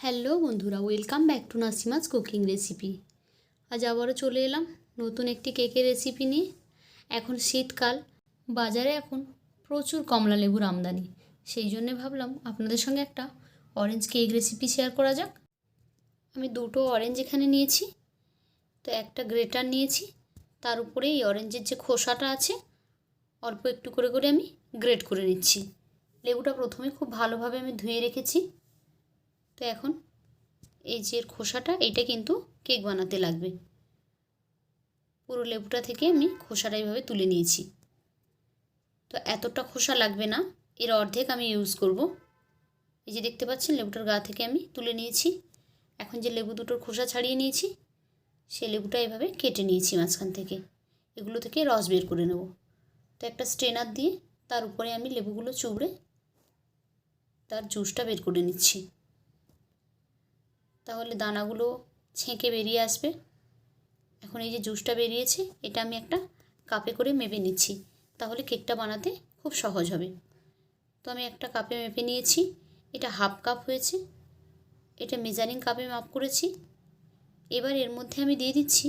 Hello বন্ধুরা welcome back to Nasima's cooking recipe আজ আবারও চলে এলাম নতুন একটি কেকের রেসিপি নিয়ে। এখন শীতকাল, বাজারে এখন প্রচুর কমলা লেবুর আমদানি। সেই জন্যে ভাবলাম আপনাদের সঙ্গে একটা অরেঞ্জ কেক রেসিপি শেয়ার করা যাক। আমি দুটো অরেঞ্জ এখানে নিয়েছি, তো একটা গ্রেটার নিয়েছি। তার উপরে এই অরেঞ্জের যে খোসাটা আছে, অল্প একটু করে করে আমি গ্রেট করে নিচ্ছি। লেবুটা প্রথমে খুব ভালোভাবে আমি ধুয়ে রেখেছি। তো এখন এই যে খোসাটা এটা কিন্তু কেক বানাতে লাগবে। পুরো লেবুটা থেকে আমি খোসাটা এইভাবে তুলে নিয়েছি। তো এতটা খোসা লাগবে না, এর অর্ধেক আমি ইউজ করব। এই যে দেখতে পাচ্ছেন, লেবুটার গা থেকে আমি তুলে নিয়েছি। এখন যে লেবু দুটোর খোসা ছাড়িয়ে নিয়েছি, সে লেবুটা এভাবে কেটে নিয়েছি মাঝখান থেকে। এগুলো থেকে রস বের করে নেব। তো একটা স্ট্রেনার দিয়ে তার উপরে আমি লেবুগুলো চুবড়ে তার জুসটা বের করে নিচ্ছি। তাহলে দানাগুলো ছেঁকে বেরিয়ে আসবে। এখন এই যে জুসটা বেরিয়েছে, এটা আমি একটা কাপে করে মেপে নিচ্ছি। তাহলে কেকটা বানাতে খুব সহজ হবে। তো আমি একটা কাপে মেপে নিয়েছি। এটা হাফ কাপ হয়েছে। এটা মেজারিং কাপে মাপ করেছি। এবার এর মধ্যে আমি দিয়ে দিচ্ছি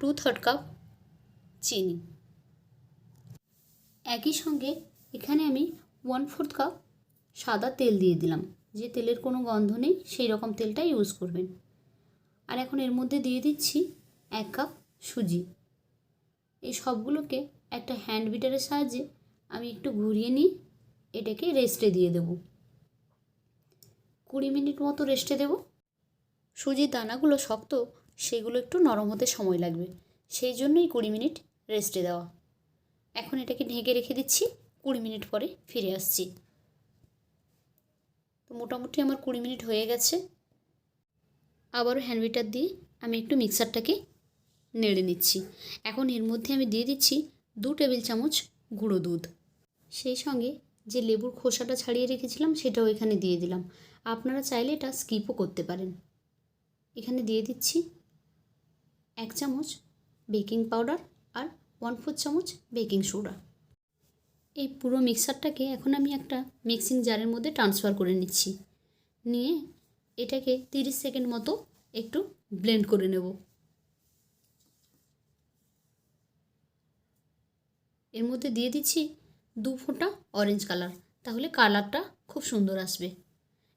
টু থার্ড কাপ চিনি। একই সঙ্গে এখানে আমি ওয়ান ফোর্থ কাপ সাদা তেল দিয়ে দিলাম। যে তেলের কোনো গন্ধ নেই, সেই রকম তেলটা ইউজ করবেন। আর এখন এর মধ্যে দিয়ে দিচ্ছি এক কাপ সুজি। এই সবগুলোকে একটা হ্যান্ড বিটারের সাহায্যে আমি একটু ঘুরিয়ে নিই এটাকে রেস্টে দিয়ে দেব। কুড়ি মিনিট মতো রেস্টে দেব। সুজির দানাগুলো শক্ত, সেগুলো একটু নরম হতে সময় লাগবে। সেই জন্যই কুড়ি মিনিট রেস্টে দেওয়া। এখন এটাকে ঢেকে রেখে দিচ্ছি। কুড়ি মিনিট পরে ফিরে আসছি। মোটামুটি আমার কুড়ি মিনিট হয়ে গেছে। আবারও হ্যান্ডবিটার দিয়ে আমি একটু মিক্সারটাকে নেড়ে নিচ্ছি। এখন এর মধ্যে আমি দিয়ে দিচ্ছি দু টেবিল চামচ গুঁড়ো দুধ। সেই সঙ্গে যে লেবুর খোসাটা ছাড়িয়ে রেখেছিলাম সেটাও এখানে দিয়ে দিলাম। আপনারা চাইলে এটা স্কিপও করতে পারেন। এখানে দিয়ে দিচ্ছি এক চামচ বেকিং পাউডার আর ওয়ান ফোর চামচ বেকিং সোডা এই পুরো মিক্সারটাকে এখন আমি একটা মিক্সিং জারের মধ্যে ট্রান্সফার করে নিচ্ছি। নিয়ে এটাকে তিরিশ সেকেন্ড মতো একটু ব্লেন্ড করে নেব। এর মধ্যে দিয়ে দিচ্ছি দু ফোঁটা অরেঞ্জ কালার তাহলে কালারটা খুব সুন্দর আসবে।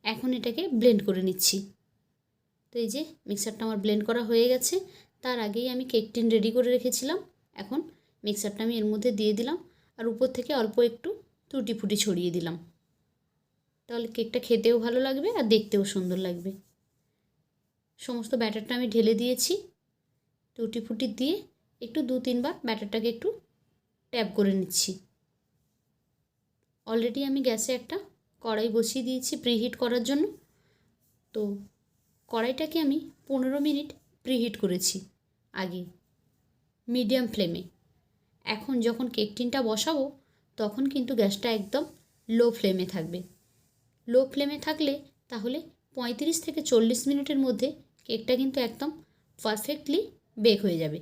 এখন এটাকে ব্লেন্ড করে নিচ্ছি। তো এই যে মিক্সারটা আমার ব্লেন্ড করা হয়ে গেছে, তার আগেই আমি কেক টিন রেডি করে রেখেছিলাম। এখন মিক্সারটা আমি এর মধ্যে দিয়ে দিলাম। আর উপর থেকে অল্প একটু টুটি ফুটি ছড়িয়ে দিলাম। তাহলে কেকটা খেতেও ভালো লাগবে আর দেখতেও সুন্দর লাগবে। সমস্ত ব্যাটারটা আমি ঢেলে দিয়েছি। টুটি ফুটি দিয়ে একটু দু তিনবার ব্যাটারটাকে একটু ট্যাপ করে নিচ্ছি। অলরেডি আমি গ্যাসে একটা কড়াই বসিয়ে দিয়েছি প্রিহিট করার জন্য। তো কড়াইটাকে আমি পনেরো মিনিট প্রিহিট করেছি আগে। মিডিয়াম ফ্লেমে এখন যখন কেক টিনটা বসাবো, তখন কিন্তু গ্যাসটা একদম লো ফ্লেমে থাকবে। লো ফ্লেমে থাকলে তাহলে পঁয়ত্রিশ থেকে চল্লিশ মিনিটের মধ্যে কেকটা কিন্তু একদম পারফেক্টলি বেক হয়ে যাবে।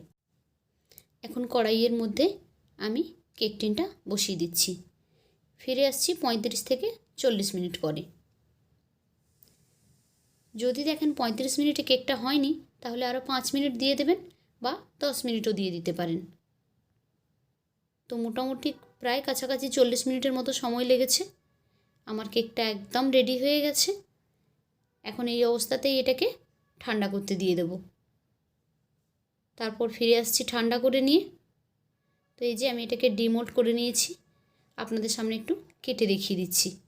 এখন কড়াইয়ের মধ্যে আমি কেক টিনটা বসিয়ে দিচ্ছি। ফিরে আসছি পঁয়ত্রিশ থেকে চল্লিশ মিনিট পরে। যদি দেখেন পঁয়ত্রিশ মিনিটে কেকটা হয়নি, তাহলে আরও পাঁচ মিনিট দিয়ে দেবেন বা দশ মিনিটও দিয়ে দিতে পারেন। তো মোটামুটি প্রায় কাছাকাছি চল্লিশ মিনিটের মতো সময় লেগেছে। আমার কেকটা একদম রেডি হয়ে গেছে। এখন এই অবস্থাতেই এটাকে ঠান্ডা করতে দিয়ে দেব। তারপর ফিরে আসছি ঠান্ডা করে নিয়ে। তো এই যে আমি এটাকে ডিমোল্ড করে নিয়েছি। আপনাদের সামনে একটু কেটে দেখিয়ে দিচ্ছি।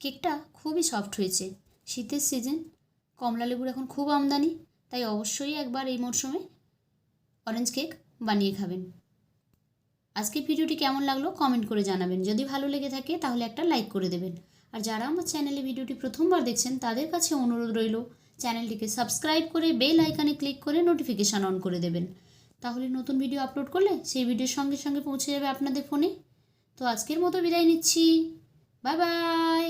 কেকটা খুবই সফট হয়েছে। শীতের সিজন, কমলা লেবুর এখন খুব আমদানি, তাই অবশ্যই একবার এই মরশুমে অরেঞ্জ কেক বানিয়ে খাবেন। আজকের ভিডিওটি কেমন লাগল কমেন্ট করে জানাবেন। যদি ভালো লেগে থাকে তাহলে একটা লাইক করে দেবেন। আর যারা আমার চ্যানেলে ভিডিওটি প্রথমবার দেখছেন তাদের কাছে অনুরোধ রইল, চ্যানেলটিকে সাবস্ক্রাইব করে বেল আইকনে ক্লিক করে নোটিফিকেশান অন করে দেবেন। তাহলে নতুন ভিডিও আপলোড করলে সেই ভিডিওর সঙ্গে সঙ্গে পৌঁছে যাবে আপনাদের ফোনে। তো আজকের মতো বিদায় নিচ্ছি। Bye bye.